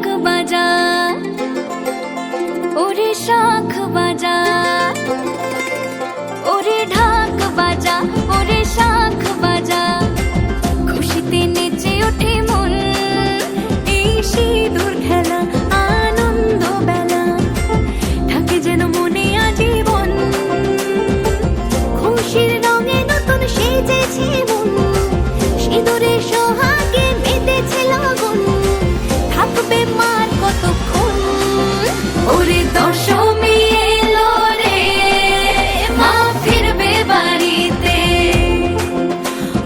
ঢাক বাজা ওরে শাখ বাজা ওরে ঢাক বাজা ওরে শাখ বাজা খুশিতে নেচে ওঠে মন, এই সিঁদুর খেলা, আনন্দ বেলা। থাকে যেন মনে আজীবন, খুশির রঙে নতুন সেজেছে মন। ওরে দশমী এলো রে মা ফিরবে বাড়িতে।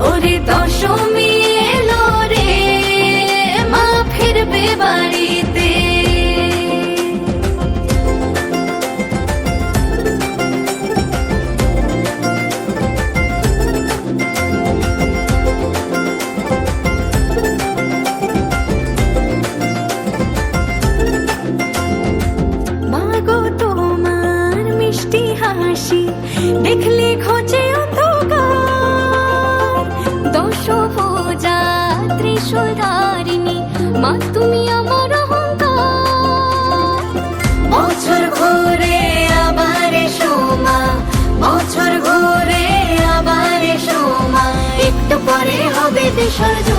ওরে দশমী মা ফিরবে হাসি দেখলে খোঁজে অন্ধকার। দশ ধারিণী মা তুমি আমার বছর ঘুরে আবার এসো মা, বছর ঘুরে আবার এসো মা, একটু পরে হবে বিসর্জন